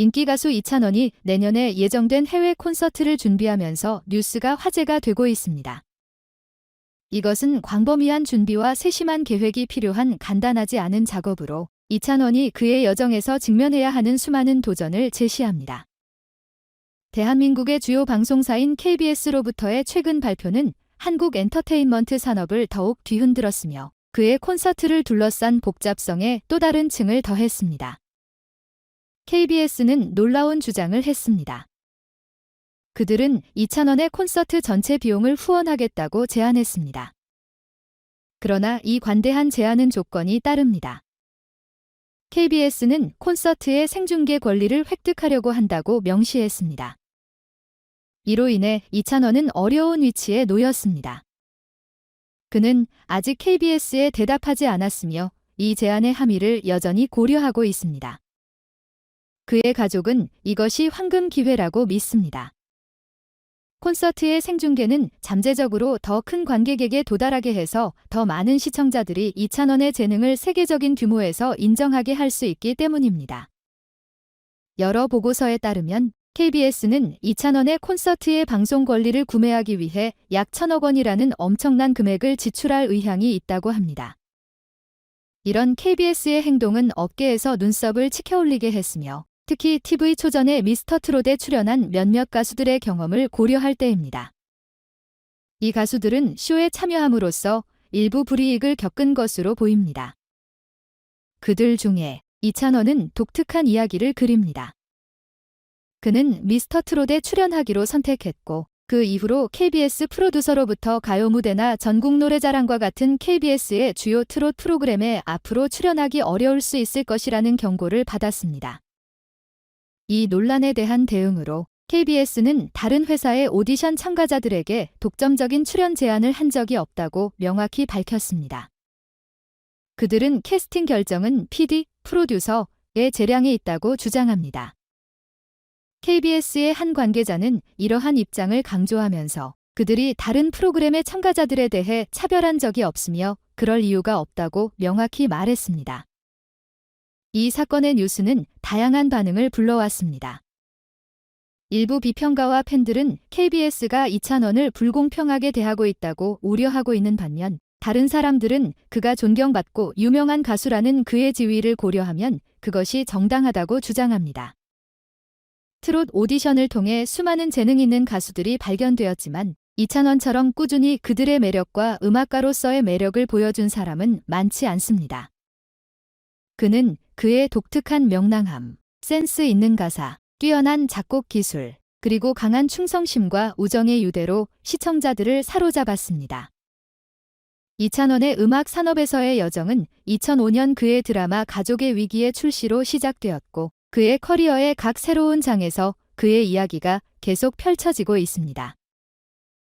인기 가수 이찬원이 내년에 예정된 해외 콘서트를 준비하면서 뉴스가 화제가 되고 있습니다. 이것은 광범위한 준비와 세심한 계획이 필요한 간단하지 않은 작업으로 이찬원이 그의 여정에서 직면해야 하는 수많은 도전을 제시합니다. 대한민국의 주요 방송사인 KBS로부터의 최근 발표는 한국 엔터테인먼트 산업을 더욱 뒤흔들었으며 그의 콘서트를 둘러싼 복잡성에 또 다른 층을 더했습니다. KBS는 놀라운 주장을 했습니다. 그들은 이찬원의 콘서트 전체 비용을 후원하겠다고 제안했습니다. 그러나 이 관대한 제안은 조건이 따릅니다. KBS는 콘서트의 생중계 권리를 획득하려고 한다고 명시했습니다. 이로 인해 이찬원은 어려운 위치에 놓였습니다. 그는 아직 KBS에 대답하지 않았으며 이 제안의 함의를 여전히 고려하고 있습니다. 그의 가족은 이것이 황금 기회라고 믿습니다. 콘서트의 생중계는 잠재적으로 더 큰 관객에게 도달하게 해서 더 많은 시청자들이 이찬원의 재능을 세계적인 규모에서 인정하게 할 수 있기 때문입니다. 여러 보고서에 따르면 KBS는 이찬원의 콘서트의 방송 권리를 구매하기 위해 약 천억 원이라는 엄청난 금액을 지출할 의향이 있다고 합니다. 이런 KBS의 행동은 업계에서 눈썹을 치켜올리게 했으며 특히 TV 초전에 미스터 트롯에 출연한 몇몇 가수들의 경험을 고려할 때입니다. 이 가수들은 쇼에 참여함으로써 일부 불이익을 겪은 것으로 보입니다. 그들 중에 이찬원은 독특한 이야기를 그립니다. 그는 미스터 트롯에 출연하기로 선택했고 그 이후로 KBS 프로듀서로부터 가요 무대나 전국 노래자랑과 같은 KBS의 주요 트롯 프로그램에 앞으로 출연하기 어려울 수 있을 것이라는 경고를 받았습니다. 이 논란에 대한 대응으로 KBS는 다른 회사의 오디션 참가자들에게 독점적인 출연 제안을 한 적이 없다고 명확히 밝혔습니다. 그들은 캐스팅 결정은 PD, 프로듀서의 재량에 있다고 주장합니다. KBS의 한 관계자는 이러한 입장을 강조하면서 그들이 다른 프로그램의 참가자들에 대해 차별한 적이 없으며 그럴 이유가 없다고 명확히 말했습니다. 이 사건의 뉴스는 다양한 반응을 불러왔습니다. 일부 비평가와 팬들은 KBS가 이찬원을 불공평하게 대하고 있다고 우려하고 있는 반면 다른 사람들은 그가 존경받고 유명한 가수라는 그의 지위를 고려하면 그것이 정당하다고 주장합니다. 트롯 오디션을 통해 수많은 재능 있는 가수들이 발견되었지만 이찬원처럼 꾸준히 그들의 매력과 음악가로서의 매력을 보여준 사람은 많지 않습니다. 그는 그의 독특한 명랑함, 센스 있는 가사, 뛰어난 작곡 기술, 그리고 강한 충성심과 우정의 유대로 시청자들을 사로잡았습니다. 이찬원의 음악 산업에서의 여정은 2005년 그의 드라마 가족의 위기의 출시로 시작되었고 그의 커리어의 각 새로운 장에서 그의 이야기가 계속 펼쳐지고 있습니다.